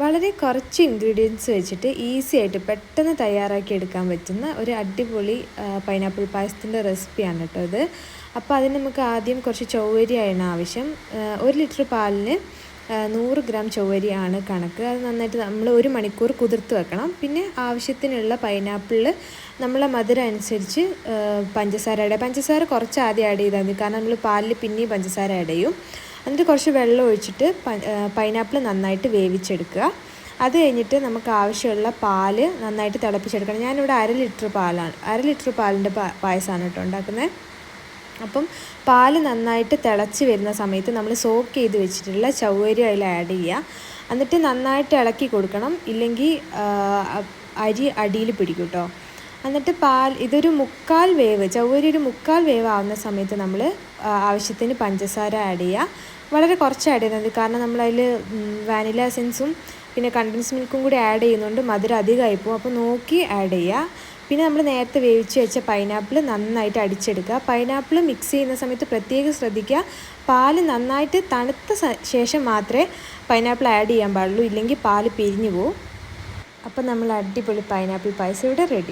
വളരെ കുറച്ച് ഇൻഗ്രീഡിയൻസ് വെച്ചിട്ട് ഈസി ആയിട്ട് പെട്ടെന്ന് തയ്യാറാക്കി എടുക്കാൻ പറ്റുന്ന ഒരു അടിപൊളി പൈനാപ്പിൾ പായസത്തിന്റെ റെസിപ്പിയാണ് കേട്ടോ ഇത്. അപ്പോൾ അതിന് നമുക്ക് ആദ്യം കുറച്ച് ചൊവ്വരിയാണ് ആവശ്യം. ഒരു ലിറ്റർ പാലിന് നൂറ് ഗ്രാം ചൊവ്വരിയാണ് കണക്ക്. അത് നന്നായിട്ട് നമ്മൾ ഒരു മണിക്കൂർ കുതിർത്ത് വെക്കണം. പിന്നെ ആവശ്യത്തിനുള്ള പൈനാപ്പിളിൽ നമ്മളെ മധുരം അനുസരിച്ച് പഞ്ചസാര പഞ്ചസാര കുറച്ച് ആദ്യം ആഡ് ചെയ്താൽ മതി. കാരണം നമ്മൾ പാലിൽ പിന്നെയും പഞ്ചസാര ചെയ്യും. എന്നിട്ട് കുറച്ച് വെള്ളം ഒഴിച്ചിട്ട് പൈനാപ്പിൾ നന്നായിട്ട് വേവിച്ചെടുക്കുക. അത് കഴിഞ്ഞിട്ട് നമുക്ക് ആവശ്യമുള്ള പാൽ നന്നായിട്ട് തിളപ്പിച്ചെടുക്കണം. ഞാനിവിടെ അര ലിറ്റർ പാലാണ് അര ലിറ്റർ പാലിന്റെ പായസമാണ് കേട്ടോ ഉണ്ടാക്കുന്നത്. അപ്പം പാൽ നന്നായിട്ട് തിളച്ച് വരുന്ന സമയത്ത് നമ്മൾ സോക്ക് ചെയ്ത് വെച്ചിട്ടുള്ള ചവ്വരി അതിൽ ആഡ് ചെയ്യുക. എന്നിട്ട് നന്നായിട്ട് ഇളക്കി കൊടുക്കണം. ഇല്ലെങ്കിൽ അരി അടിയിൽ പിടിക്കും കേട്ടോ. എന്നിട്ട് പാൽ ഇതൊരു മുക്കാൽ വേവ് ചവ്വരി ഒരു മുക്കാൽ വേവ് ആവുന്ന സമയത്ത് നമ്മൾ ആവശ്യത്തിന് പഞ്ചസാര ആഡ് ചെയ്യുക. വളരെ കുറച്ച് ആഡ് ചെയ്യുന്നത് കാരണം നമ്മളതിൽ വാനില എസൻസും പിന്നെ കണ്ടൻസ് മിൽക്കും കൂടി ആഡ് ചെയ്യുന്നുണ്ട് മധുരം അധികമായി പോകും. അപ്പോൾ നോക്കി ആഡ് ചെയ്യുക. പിന്നെ നമ്മൾ നേരത്തെ വേവിച്ച് വെച്ച പൈനാപ്പിൾ നന്നായിട്ട് അടിച്ചെടുക്കുക. പൈനാപ്പിൾ മിക്സ് ചെയ്യുന്ന സമയത്ത് പ്രത്യേകം ശ്രദ്ധിക്കുക. പാൽ നന്നായിട്ട് തണുത്ത ശേഷം മാത്രമേ പൈനാപ്പിൾ ആഡ് ചെയ്യാൻ പാടുള്ളൂ. ഇല്ലെങ്കിൽ പാൽ പിരിഞ്ഞു പോകും. അപ്പോൾ നമ്മൾ അടിപൊളി പൈനാപ്പിൾ പായസം ഇവിടെ റെഡി